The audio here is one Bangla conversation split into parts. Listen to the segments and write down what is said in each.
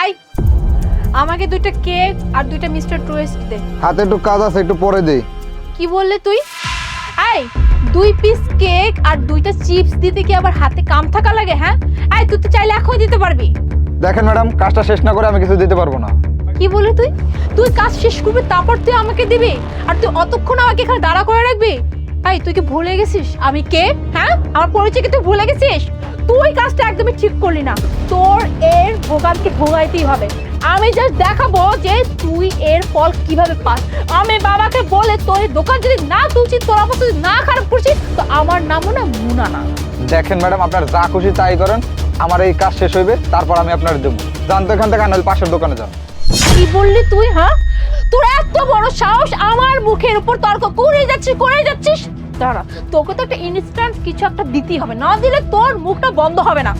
আই আমাকে দুইটা কেক আর দুইটা মিস্টার টুয়েস্ট দে। হাতে একটু কাজ আছে একটু পরে দে। কি বললে তুই? আই দুই পিস কেক আর দুইটা চিপস দিতে কি আবার হাতে কাম থাকা লাগে হ্যাঁ? আই তুই তো চাইলে এখনই দিতে পারবি। দেখেন ম্যাডাম কাজটা শেষ না করে আমি কিছু দিতে পারব না। কি বলে তুই? তুই কাজ শেষ করবি তারপর তুই আমাকে দিবি? আর তুই অতক্ষণ আমাকে এখানে দাঁড়া করে রাখবি? তাই তুই কি ভুলে গেছিস? আমি কে? হ্যাঁ? আমার পরিচয় কি তুই ভুলে গেছিস? তুই কাজটা একদমই ঠিক করলি না। তোর এর ভোগানকে ভোগাইতেই হবে। আমি জাস্ট দেখাবো যে তুই এর ফল কীভাবে পাস। আমি বাবাকে বলে তোর দোকান যদি না তুলছিস তোর অবস্থা যদি না খারাপ করছিস তো আমার নামও না মুনা না। দেখেন ম্যাডাম আপনার যা খুশি তাই করেন। আমার এই কাজ শেষ হইবে তারপর আমি আপনার দেবো। জানতো এখান থেকে নইলে পাশের দোকানে যান। কি বললি তুই হ্যাঁ? তোর এত বড় সাহস আমার মুখের উপর তর্ক। করে যাচ্ছিস করে যাচ্ছিস? দাঁড়া তোকে তো একটা ইনস্ট্যান্ট কিছু একটা দিতেই হবে। না দিলে তোর মুখটা বন্ধ হবে না।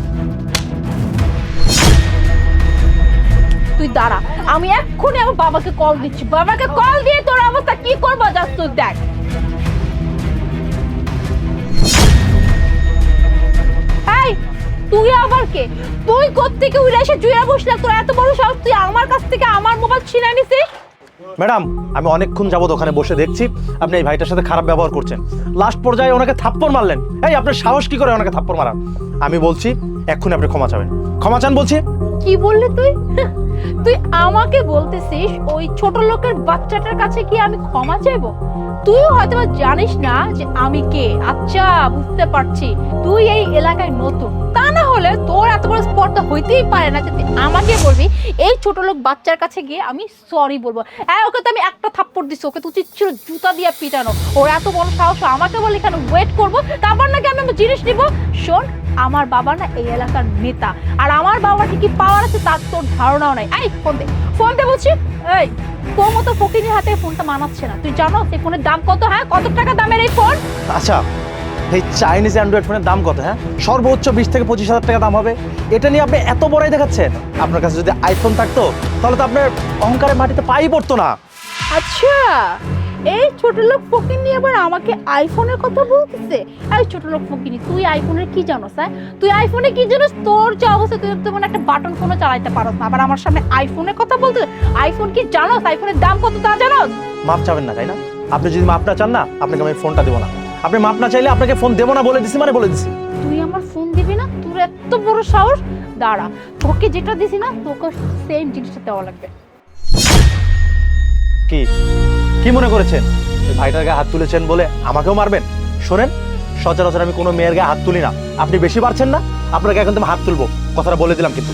তুই দাঁড়া। আমি এক্ষুনি আমার বাবাকে কল দিচ্ছি। বাবাকে কল দিয়ে তোর অবস্থা কি করব যাস তুই দেখ। তুই আবার কে? তুই কোত্থেকে উড়ে এসে জুয়ে বসলে? তোর এত বড় সাহস, তুই আমার কাছ থেকে আমার মোবাইল ছিনে নিছিস? ম্যাডাম, আমি অনেকক্ষণ যাবত ওখানে বসে দেখছি। আপনি এই ভাইটার সাথে খারাপ ব্যবহার করছেন। লাস্ট পর্যায়ে ওনাকে থাপ্পড় মারলেন। এই, আপনার সাহস কি করে ওনাকে থাপ্পড় মারা আমি বলছি, এক্ষুনি আপনি ক্ষমা চাবেন। ক্ষমা চান বলছি? কি বললি তুই? তুই আমাকে বলতেছিস ওই ছোট লোকের বাচ্চাটার কাছে কি আমি ক্ষমা চাইব? তুই হয়তো জানিস না যে আমি কে? আচ্ছা বুঝতে পারছি। তুই এই এলাকায় নতুন। তা না হলে তোর এত বড় স্পর্ধা হইতেই পারে না যে তুই আমাকে বলবি। এই ছোট লোক বাচ্চার কাছে গিয়ে আমি সরি বলব। হ্যাঁ ওকে তো আমি একটা থাপ্পড় দিছি, ওকে তো উচিত ছিল জুতা দিয়ে পিটানো। ওর এত বড় সাহস আমাকে বলে এখানে ওয়েট করব, তারপর নাকি আমি আমার জিনিস নিবো। শোন, আমার বাবা না এই এলাকার নেতা। আর আমার বাবার কি কি পাওয়ার আছে তার তোর ধারণাও নাই। এই ফোন দে। ফোন দে বলছি, এই, তোর মতো ফকিনের হাতে ফোনটা মানাচ্ছে না। তুই জানো, সেই ফোনের দাম কত? হ্যাঁ কত টাকা দামের এই ফোন আচ্ছা এই চাইনিজ অ্যান্ড্রয়েড ফোনের দাম কত হ্যাঁ? সর্বোচ্চ বিশ থেকে পঁচিশ হাজার টাকা দাম হবে। এটা নিয়ে আপনি এত বড়াই দেখাচ্ছেন। আপনার কাছে যদি আইফোন থাকতো তাহলে তো আপনার অহংকারের মাটিতে পাই পড়তো না। আচ্ছা এই ছোট লোক ফকিনি আবার আমাকে আইফোনের কথা বলতেছে? এই ছোট লোক ফকিনি তুই আইফোনের কি জানোস হ্যাঁ? তুই আইফোনে কি জানোস তোর যে অবস্থা তুই তো মানে একটা বাটন ফোনও চালাইতে পারস না। আবার আমার সামনে আইফোনের কথা বলতে আইফোন কি জানোস? আইফোনের দাম কত তা জানোস? মাপ চাবেন না তাই না? আপনি যদি মাপটা চান না আপনাকে আমি ফোনটা দেবো না। আপনি মাপ না চাইলে আপনাকে ফোন দেবো না বলে দিছি মানে বলে দিছি। তুই আমার ফোন দিবি না? তোর এত বড় সাহস? দাঁড়া তোকে যেটা দিছি না তোকে সেম জিনিসটা দেওয়া লাগবে। কি? কি মনে করেছেন? ভাইটার গায়ে হাত তুলেছেন বলে আমাকেও মারবেন? শোনেন সচরাচর আমি কোনো মেয়ের গায়ে হাত তুলি না। আপনি বেশি পারছেন না আপনাকে এখন আমি হাত তুলবো। কথাটা বলে দিলাম কিন্তু।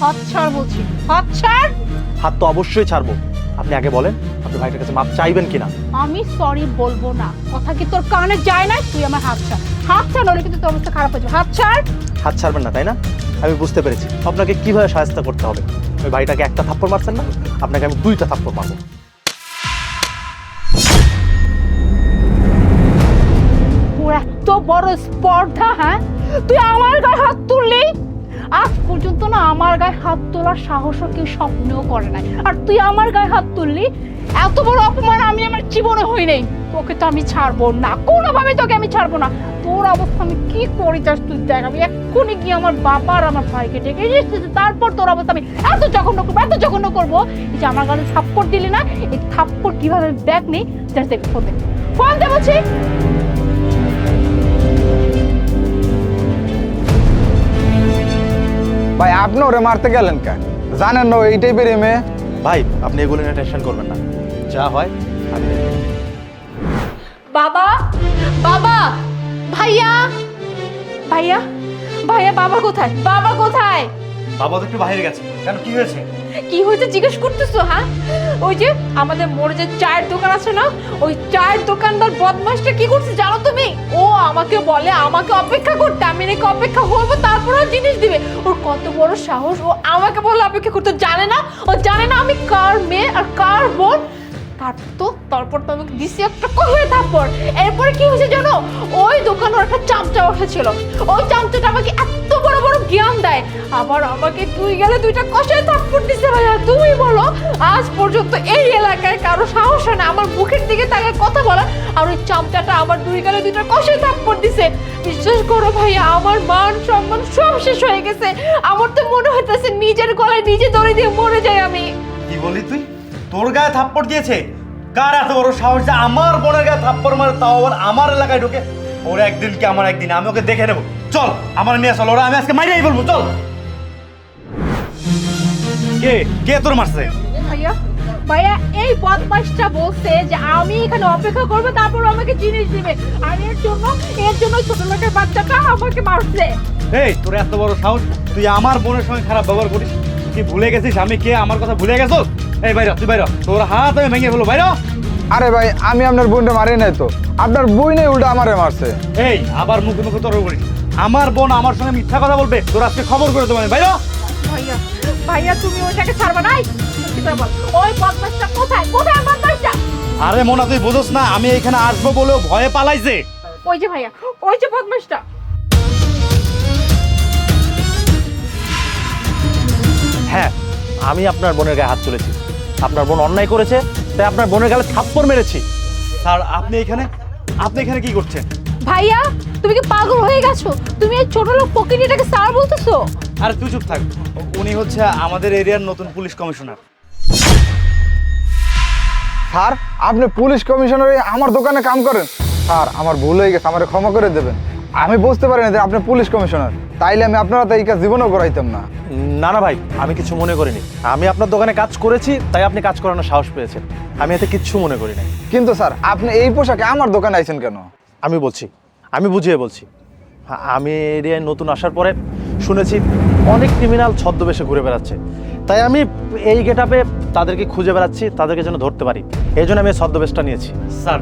হাত ছাড় বলছি। হাত ছাড়! হাত তো অবশ্যই ছাড়বো। আপনি আগে বলেন। আপনি ভাইটার কাছে মাপ চাইবেন কিনা? আমি সরি বলব না। কথা কি তোর কানে যায় না? তুই আমার হাত ছাড়। হাত ছাড় নইলে কিন্তু তোর অবস্থা খারাপ হয়ে যাবে। হাত ছাড়। হাত ছাড়বেন না তাই না? আমি বুঝতে পেরেছি। আপনাকে কীভাবে সাহায্য করতে হবে? ওই ভাইটাকে একটা থাপ্পড় মারছেন না? আপনাকে আমি দুইটা থাপ্পড় মারবো। এত বড় স্পর্ধা হ্যাঁ? তুই আমার গায়ে হাত তুললি? আজ পর্যন্ত না আমার গায়ে হাত তোলার সাহসও কেউ স্বপ্নেও করে নাই। আর তুই আমার গায়ে হাত তুললি? এত বড় অপমান আমি আমার জীবনে হই নাই। তোকে তো আমি ছাড়বো না। কোনোভাবে তোকে আমি ছাড়বো না। তোর অবস্থা আমি কি করি চাস তুই দেখ আমি এক্ষুনি গিয়ে আমার বাবা আর আমার ভাইকে ডেকে এসেছি তারপর তোর অবস্থা আমি এত জঘন্য করব এত জঘন্য করব। এই যে আমার গালে থাপ্পড় দিলি না এই থাপ্পড় কীভাবে ব্যাগ নেই জাস্ট দেখ ফোন দে। ফোন দে বলছি। ভাই আপনি ওরে মারতে গেলেন কেন? জানেন না এইটাই বেরিয়ে মেয়ে। ভাই আপনি এগুলো নিয়ে টেনশন করবেন না। যা হয় আমি বাবা বাবা ভাইয়া। ভাইয়া ভাইয়া বাবা কোথায়? বাবা কোথায়? বাবা তো একটু বাইরে গেছে। কেন কি হয়েছে? কি হয়েছে জিজ্ঞেস করতেছো হ্যাঁ? ওই যে আমাদের মোড়ে যে চায়ের দোকান আছে না ওই চায়ের দোকানদার বদমাসটা কি করছে জানো তুমি? ও আমাকে বলে আমাকে অপেক্ষা করতে আমি নাকি অপেক্ষা করব তারপরে জিনিস দিবে। ওর কত বড় সাহস ও আমাকে বলে অপেক্ষা করতে জানে না। ও জানে না আমি কার মেয়ে আর কার তারপর তো আমাকে দিছি একটা কবে তারপর এরপরে কি হয়েছে জানো? ওই দোকানে একটা চামচা বসেছিল ওই চামচাটা আমাকে এত বড় বড় জ্ঞান দেয়। আবার আমাকে তুই গেলে দুইটা কষায় থাপ্পড় দিছে ভাইয়া। তুমি বলো, আজ পর্যন্ত এই এলাকায় কারও সাহস হয় না আমার মুখের দিকে তাকে কথা বলা। আর ওই চামচাটা আমার দুই গেলে দুইটা কষায় থাপ্পড় দিছে। বিশ্বাস করো ভাইয়া, আমার মান সম্মান সব শেষ হয়ে গেছে। আমার তো মনে হইতেছে নিজের গলায় নিজে দড়ি দিয়ে মরে যাই আমি। কি বলি তুই? তোর গায়ে থাপ্পড় দিয়েছে? কার এত বড় সাহস যে আমার বোনের গায়ে থাপ্পড় মারে তাও আবার আমার এলাকায় ঢুকে? ওর একদিন কি আমার একদিন? আমি ওকে দেখে নেব। চল আমার নিয়ে চল ওরা আমি আজকে মাইরাই বলব চল। কে? কে তোর মারছে? ভাইয়া ভাইয়া এই বদমাসটা বলছে যে আমি এখানে অপেক্ষা করব তারপর আমাকে জিনিস দিবে। আর এর জন্য এর জন্য ছোট লোকের বাচ্চাটা আমাকে মারছে। এই তোর এত বড় সাহস তুই আমার বোনের সঙ্গে খারাপ ব্যবহার করিস? কি ভুলে গেছিস? আমি কে? আমার কথা ভুলে গেছো? এই বাইরে তুই বাইরে। তোর হাত আমি ভেঙে ফেলো বাইরে। আরে ভাই আমি আপনার বোনটা মারি নাই তো। আপনার বই নেই উল্টা আমারে মারছে। এই আবার মুখে মুখে তর্ক করিস। আমার বোন আমার সঙ্গে মিথ্যা কথা বলবে। তোর আজকে খবর করে দেবো আমি বাইরে। ভাইয়া ভাইয়া তুমি ওইটাকে ছাড়বা নাই সত্যি করে বল, ওই বদমাসটা কোথায়? কোথায় বদমাসটা আরে মোনা তুই বুঝোস না আমি এখানে আসব বলেও ভয়ে পালাইছে। ওই যে ভাইয়া ওই যে বদমাসটা হ্যাঁ আমি আপনার বোনের গায়ে হাত তুলেছি। আপনার বোন অন্যায় করেছে তাই আপনার বোনের গালে থাপ্পড় মেরেছি। স্যার আপনি এখানে আপনি এখানে কি করছেন? ভাইয়া তুমি কি পাগল হয়ে গেছো? তুমি এই ছোট লোক পকিনিটাকে স্যার বলতেছো? আরে তুই চুপ থাক। উনি হচ্ছে আমাদের এরিয়ার নতুন পুলিশ কমিশনার। স্যার আপনি পুলিশ কমিশনার হয়ে আমার দোকানে কাম করেন। স্যার আমার ভুল হয়ে গেছে আমার ক্ষমা করে দেবেন। আমি বুঝতে পারি না যে আপনি পুলিশ কমিশনার। তাইলে আমি আপনারা তো এই কাজ জীবনেও করাইতাম না। না না ভাই আমি কিছু মনে করিনি। আমি আপনার দোকানে কাজ করেছি তাই আপনি কাজ করানোর সাহস পেয়েছেন। আমি এতে কিচ্ছু মনে করি নাই। কিন্তু স্যার আপনি এই পোশাকে আমার দোকানে আইছেন কেন? আমি বলছি আমি বুঝিয়ে বলছি। হ্যাঁ, আমি এরিয়ায় নতুন আসার পরে শুনেছি অনেক ক্রিমিনাল ছদ্মবেশে ঘুরে বেড়াচ্ছে। তাই আমি এই গেটআপে তাদেরকে খুঁজে বেড়াচ্ছি তাদেরকে যেন ধরতে পারি। এই জন্য আমি এই ছদ্মবেশটা নিয়েছি। স্যার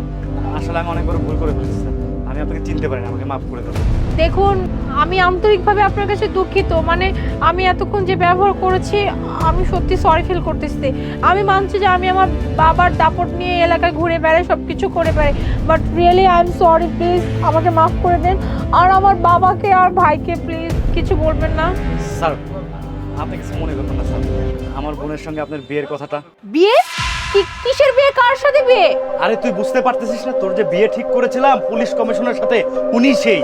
আসলে আমি অনেক বড় ভুল করে ফেলেছি স্যার। আমি আপনাকে চিনতে পারিনি আমাকে মাফ করে দেবো দেখুন আমি আন্তরিকভাবে আপনার কাছে দুঃখিত। মানে আমি এতক্ষণ যে ব্যবহার করেছি আমি সত্যি সরি ফিল করতেছি। আমি মানছি যে আমি আমার বাবার দাপট নিয়ে এলাকায় ঘুরে বেড়াই সব কিছু করে বেড়াই। But really I am sorry please আমাকে মাফ করে দেন। আর আমার বাবাকে আর ভাইকে প্লিজ কিছু বলবেন না। স্যার আপনি কিছু মনে করবেন না স্যার। আমার বোনের সঙ্গে আপনার বিয়ের কথাটা। বিয়ে? কিসের বিয়ে? কার সাথে বিয়ে? আরে তুই বুঝতে পারতেছিস না তোর যে বিয়ে ঠিক করেছিলাম পুলিশ কমিশনের সাথে উনি সেই।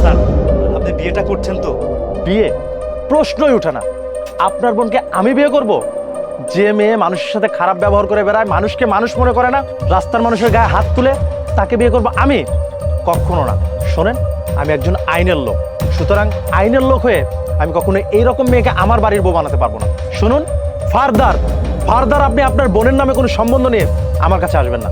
স্যার আপনি বিয়েটা করছেন তো? বিয়ে? প্রশ্নই ওঠে না। আপনার বোনকে আমি বিয়ে করব? যে মেয়ে মানুষের সাথে খারাপ ব্যবহার করে বেড়ায় মানুষকে মানুষ মনে করে না রাস্তার মানুষের গায়ে হাত তুলে তাকে বিয়ে করব আমি? কখনো না। শোনেন আমি একজন আইনের লোক। সুতরাং আইনের লোক হয়ে আমি কখনো এইরকম মেয়েকে আমার বাড়ির বউ বানাতে পারব না। শুনুন ফারদার ফারদার আপনি আপনার বোনের নামে কোনো সম্বন্ধ নিয়ে আমার কাছে আসবেন না।